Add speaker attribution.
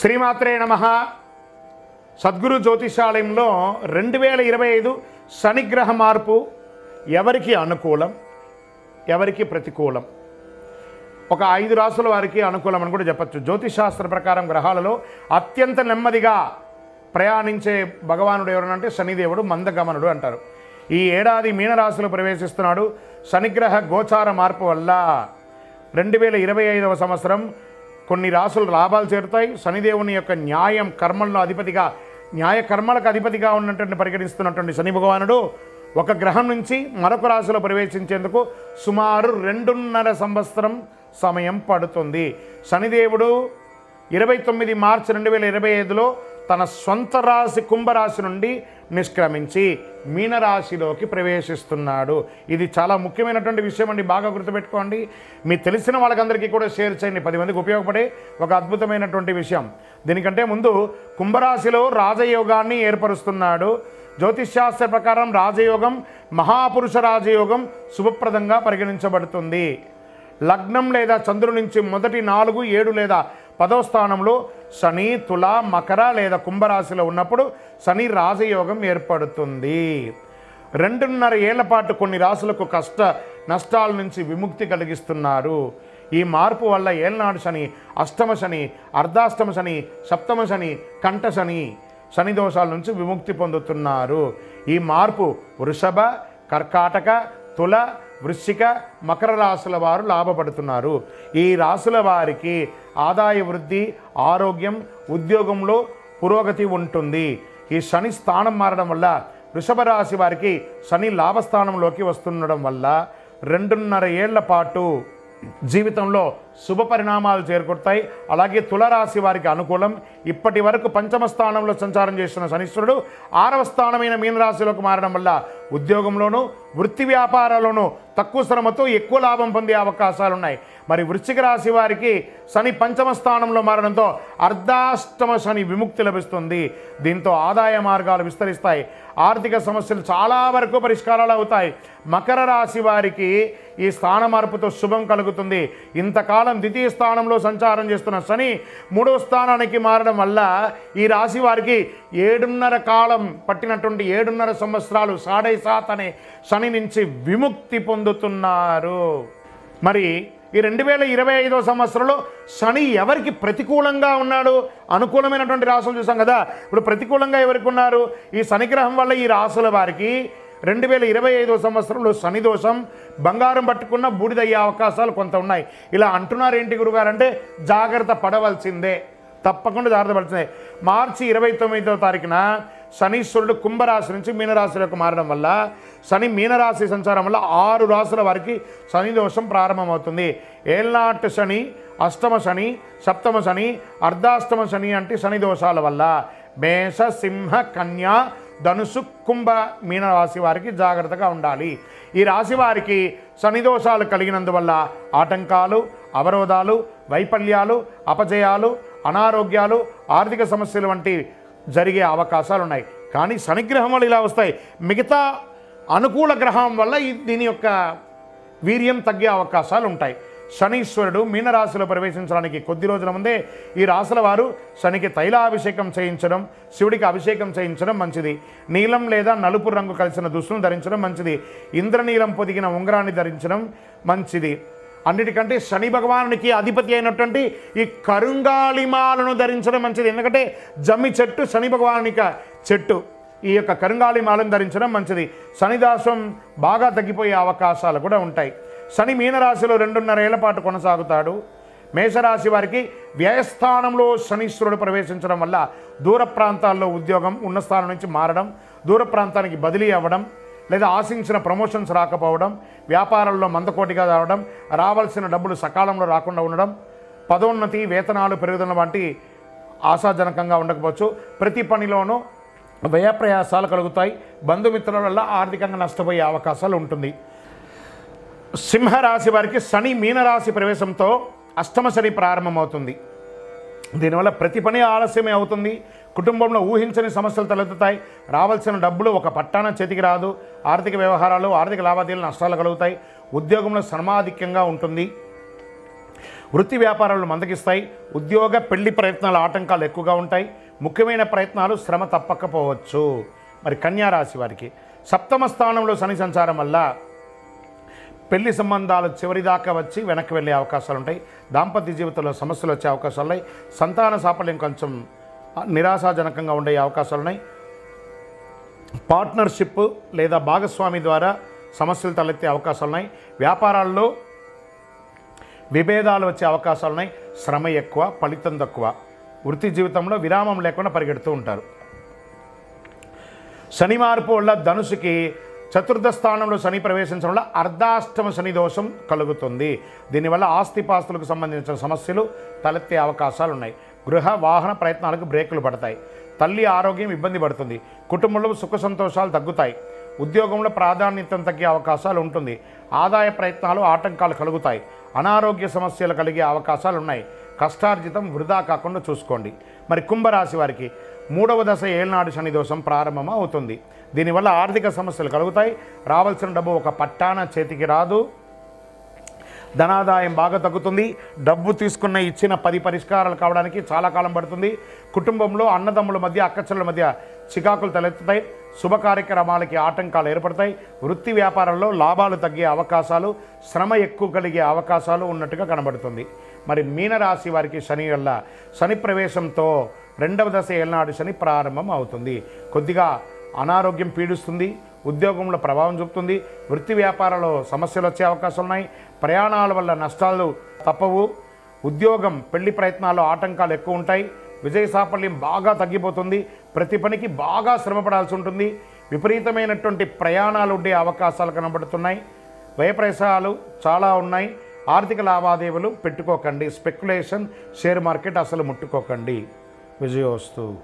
Speaker 1: శ్రీమాత్రే నమ. సద్గురు జ్యోతిషాలయంలో రెండు వేల ఇరవై ఐదు శనిగ్రహ మార్పు ఎవరికి అనుకూలం? ఎవరికి ప్రతికూలం? ఒక ఐదు రాసుల వారికి అనుకూలం అని కూడా చెప్పచ్చు. జ్యోతిషాస్త్ర ప్రకారం గ్రహాలలో అత్యంత నెమ్మదిగా ప్రయాణించే భగవానుడు ఎవరనంటే శనిదేవుడు మందగమనుడు అంటారు. ఈ ఏడాది మీనరాశిలో ప్రవేశిస్తున్నాడు శనిగ్రహ గోచార మార్పు వల్ల రెండు వేల ఇరవై ఐదవ సంవత్సరం కొన్ని రాసులు లాభాలు చేరుతాయి. శనిదేవుని యొక్క న్యాయం కర్మల్లో అధిపతిగా న్యాయ కర్మలకు అధిపతిగా ఉన్నటువంటి పరిగణిస్తున్నటువంటి శని భగవానుడు ఒక గ్రహం నుంచి మరొక రాశిలో ప్రవేశించేందుకు సుమారు రెండున్నర సంవత్సరం సమయం పడుతుంది. శనిదేవుడు ఇరవై తొమ్మిది మార్చి రెండు వేల ఇరవై ఐదులో తన సొంత రాశి కుంభరాశి నుండి నిష్క్రమించి మీనరాశిలోకి ప్రవేశిస్తున్నాడు. ఇది చాలా ముఖ్యమైనటువంటి విషయం అండి. బాగా గుర్తుపెట్టుకోండి. మీ తెలిసిన వాళ్ళకందరికీ కూడా షేర్ చేయండి. పది మందికి ఉపయోగపడే ఒక అద్భుతమైనటువంటి విషయం. దీనికంటే ముందు కుంభరాశిలో రాజయోగాన్ని ఏర్పరుస్తున్నాడు. జ్యోతిష్శాస్త్ర ప్రకారం రాజయోగం మహాపురుష రాజయోగం శుభప్రదంగా పరిగణించబడుతుంది. లగ్నం లేదా చంద్రుడి నుంచి మొదటి నాలుగు ఏడు లేదా పదో స్థానంలో శని తుల మకర లేదా కుంభరాశిలో ఉన్నప్పుడు శని రాజయోగం ఏర్పడుతుంది. రెండున్నర ఏళ్ళ పాటు కొన్ని రాశులకు కష్ట నష్టాల నుంచి విముక్తి కలిగిస్తున్నారు. ఈ మార్పు వల్ల ఏళ్ళనాడు శని అష్టమ శని అర్ధాష్టమ శని సప్తమ శని కంఠ శని శని దోషాల నుంచి విముక్తి పొందుతున్నారు. ఈ మార్పు వృషభ కర్కాటక తుల వృశ్చిక మకర రాశుల వారు లాభపడుతున్నారు. ఈ రాశుల వారికి ఆదాయ వృద్ధి ఆరోగ్యం ఉద్యోగంలో పురోగతి ఉంటుంది. ఈ శని స్థానం మారడం వల్ల వృషభ రాశి వారికి శని లాభస్థానంలోకి వస్తుండడం వల్ల రెండున్నర ఏళ్ళ పాటు జీవితంలో శుభ పరిణామాలు చేరుకుంటాయి అలాగే తులరాశి వారికి అనుకూలం. ఇప్పటి వరకు పంచమ స్థానంలో సంచారం చేస్తున్న శనీశ్వరుడు ఆరవ స్థానమైన మీనరాశిలోకి మారడం వల్ల ఉద్యోగంలోనూ వృత్తి వ్యాపారాల్లోనూ తక్కువ శ్రమతో ఎక్కువ లాభం పొందే అవకాశాలు ఉన్నాయి మరి వృశ్చిక రాశి వారికి శని పంచమ స్థానంలో మారడంతో అర్ధాష్టమ శని విముక్తి లభిస్తుంది. దీంతో ఆదాయ మార్గాలు విస్తరిస్తాయి. ఆర్థిక సమస్యలు చాలా వరకు పరిష్కారాలు అవుతాయి. మకర రాశి వారికి ఈ స్థాన మార్పుతో శుభం కలుగుతుంది. ఇంతకాలం ద్వితీయ స్థానంలో సంచారం చేస్తున్న శని మూడో స్థానానికి మారడం వల్ల ఈ రాశి వారికి ఏడున్నర కాలం పట్టినటువంటి ఏడున్నర సంవత్సరాలు సాడే సాత్ అనే శని నుంచి విముక్తి పొందుతున్నారు. మరి ఈ రెండు వేల ఇరవై ఐదో సంవత్సరంలో శని ఎవరికి ప్రతికూలంగా ఉన్నాడు? అనుకూలమైనటువంటి రాసులు చూసాం కదా. ఇప్పుడు ప్రతికూలంగా ఎవరికి ఉన్నారు? ఈ శనిగ్రహం వల్ల ఈ రాసుల వారికి రెండు వేల ఇరవై ఐదో సంవత్సరంలో శని దోషం బంగారం పట్టుకున్న బూడిదయ్యే అవకాశాలు కొంత ఉన్నాయి. ఇలా అంటున్నారు ఏంటి గురుగారు అంటే జాగ్రత్త పడవలసిందే. తప్పకుండా జాగ్రత్త పడుతుంది మార్చి ఇరవై తొమ్మిదో తారీఖున శనీశ్వరుడు కుంభరాశి నుంచి మీనరాశిలోకి మారడం వల్ల శని మీనరాశి సంచారం వల్ల ఆరు రాశుల వారికి శని దోషం ప్రారంభమవుతుంది. ఏల్నాటి శని అష్టమ శని సప్తమ శని అర్ధాష్టమ శని అంటే శని దోషాల వల్ల మేష సింహ కన్యా ధనుసు కుంభ మీనరాశి వారికి జాగ్రత్తగా ఉండాలి. ఈ రాశి వారికి శనిదోషాలు కలిగినందువల్ల ఆటంకాలు అవరోధాలు వైఫల్యాలు అపజయాలు అనారోగ్యాలు ఆర్థిక సమస్యలు వంటి జరిగే అవకాశాలు ఉన్నాయి. కానీ శనిగ్రహం వల్ల ఇలా వస్తాయి. మిగతా అనుకూల గ్రహం వల్ల ఈ- దీని యొక్క వీర్యం తగ్గే అవకాశాలు ఉంటాయి. శనీశ్వరుడు మీనరాశిలో ప్రవేశించడానికి కొద్ది రోజుల ముందే ఈ రాశుల వారు శనికి తైలాభిషేకం చేయించడం శివుడికి అభిషేకం చేయించడం మంచిది. నీలం లేదా నలుపు రంగు కలిసిన దుస్తులను ధరించడం మంచిది. ఇంద్రనీలం పొదిగిన ఉంగరాన్ని ధరించడం మంచిది. అన్నిటికంటే శని భగవానునికి అధిపతి అయినటువంటి ఈ కరుంగాళిమాలను ధరించడం మంచిది. ఎందుకంటే జమ్మి చెట్టు శని భగవానునిక చెట్టు. ఈ యొక్క కరుంగాళిమాలను ధరించడం మంచిది. శనిదాసం బాగా తగ్గిపోయే అవకాశాలు కూడా ఉంటాయి. శని మీనరాశిలో రెండున్నరేళ్ళ పాటు కొనసాగుతాడు. మేషరాశి వారికి వ్యయస్థానంలో శనీశ్వరుడు ప్రవేశించడం వల్ల దూర ప్రాంతాల్లో ఉద్యోగం ఉన్న స్థానం నుంచి మారడం దూర ప్రాంతానికి బదిలీ అవ్వడం లేదా ఆశించిన ప్రమోషన్స్ రాకపోవడం వ్యాపారంలో మందకోటిగా రావడం రావాల్సిన డబ్బులు సకాలంలో రాకుండా ఉండడం పదోన్నతి వేతనాలు పెరుగుదల వంటి ఆశాజనకంగా ఉండకపోవచ్చు. ప్రతి పనిలోనూ వ్యయప్రయాసాలు కలుగుతాయి. బంధుమిత్రుల వల్ల ఆర్థికంగా నష్టపోయే అవకాశాలు ఉంటుంది. సింహరాశి వారికి శని మీనరాశి ప్రవేశంతో అష్టమ శని ప్రారంభమవుతుంది. దీనివల్ల ప్రతి పని ఆలస్యమే అవుతుంది. కుటుంబంలో ఊహించని సమస్యలు తలెత్తుతాయి. రావాల్సిన డబ్బులు ఒక పట్టాన చేతికి రాదు. ఆర్థిక వ్యవహారాలు ఆర్థిక లావాదేవీలు నష్టాలు కలుగుతాయి. ఉద్యోగంలో శ్రమాధిక్యంగా ఉంటుంది. వృత్తి వ్యాపారాలు మందగిస్తాయి. ఉద్యోగ పెళ్ళి ప్రయత్నాల ఆటంకాలు ఎక్కువగా ఉంటాయి. ముఖ్యమైన ప్రయత్నాలు శ్రమ తప్పకపోవచ్చు. మరి కన్యా రాశి వారికి సప్తమ స్థానంలో శని సంచారం వల్ల పెళ్ళి సంబంధాలు చివరిదాకా వచ్చి వెనక్కి వెళ్ళే అవకాశాలు ఉంటాయి. దాంపత్య జీవితంలో సమస్యలు వచ్చే అవకాశాలు ఉన్నాయి. సంతాన సాఫల్యం కొంచెం నిరాశాజనకంగా ఉండే అవకాశాలు ఉన్నాయి. పార్ట్నర్షిప్ లేదా భాగస్వామి ద్వారా సమస్యలు తలెత్తే అవకాశాలు ఉన్నాయి. వ్యాపారాల్లో విభేదాలు వచ్చే అవకాశాలు ఉన్నాయి. శ్రమ ఎక్కువ ఫలితం తక్కువ. వృత్తి జీవితంలో విరామం లేకుండా పరిగెడుతూ ఉంటారు. శని మార్పు వల్ల ధనుసుకి చతుర్థ స్థానంలో శని ప్రవేశించడం వల్ల అర్ధాష్టమ శని దోషం కలుగుతుంది. దీనివల్ల ఆస్తిపాస్తులకు సంబంధించిన సమస్యలు తలెత్తే అవకాశాలు ఉన్నాయి గృహ వాహన ప్రయత్నాలకు బ్రేకులు పడతాయి. తల్లి ఆరోగ్యం ఇబ్బంది పడుతుంది. కుటుంబంలో సుఖ సంతోషాలు తగ్గుతాయి. ఉద్యోగంలో ప్రాధాన్యత తగ్గే అవకాశాలు ఉంటుంది. ఆదాయ ప్రయత్నాలు ఆటంకాలు కలుగుతాయి. అనారోగ్య సమస్యలు కలిగే అవకాశాలు ఉన్నాయి కష్టార్జితం వృధా కాకుండా చూసుకోండి. మరి కుంభరాశి వారికి మూడవ దశ ఏళ్నాడు శని దోషం ప్రారంభం అవుతుంది. దీనివల్ల ఆర్థిక సమస్యలు కలుగుతాయి. రావాల్సిన డబ్బు ఒక పట్టాన చేతికి రాదు. ధనాదాయం బాగా తగ్గుతుంది. డబ్బు తీసుకున్న ఇచ్చిన పది పరిష్కారాలు కావడానికి చాలా కాలం పడుతుంది. కుటుంబంలో అన్నదమ్ముల మధ్య అక్కచెల్ల మధ్య చికాకులు తలెత్తుతాయి. శుభ కార్యక్రమాలకి ఆటంకాలు ఏర్పడతాయి. వృత్తి వ్యాపారంలో లాభాలు తగ్గే అవకాశాలు శ్రమ ఎక్కువ కలిగే అవకాశాలు ఉన్నట్టుగా కనబడుతుంది. మరి మీనరాశి వారికి శని వల్ల శని ప్రవేశంతో రెండవ దశ ఏనాడు శని ప్రారంభం అవుతుంది. కొద్దిగా అనారోగ్యం పీడిస్తుంది ఉద్యోగంలో ప్రభావం చూపుతుంది వృత్తి వ్యాపారాల్లో సమస్యలు వచ్చే అవకాశాలు ఉన్నాయి ప్రయాణాల వల్ల నష్టాలు తప్పవు ఉద్యోగం పెళ్ళి ప్రయత్నాల్లో ఆటంకాలు ఎక్కువ ఉంటాయి విజయ సాఫల్యం బాగా తగ్గిపోతుంది ప్రతి పనికి బాగా శ్రమపడాల్సి ఉంటుంది విపరీతమైనటువంటి ప్రయాణాలు ఉండే అవకాశాలు కనబడుతున్నాయి వ్యయప్రయాసాలు చాలా ఉన్నాయి ఆర్థిక లావాదేవీలు పెట్టుకోకండి. స్పెక్యులేషన్ షేర్ మార్కెట్ అసలు ముట్టుకోకండి. విజయోస్తు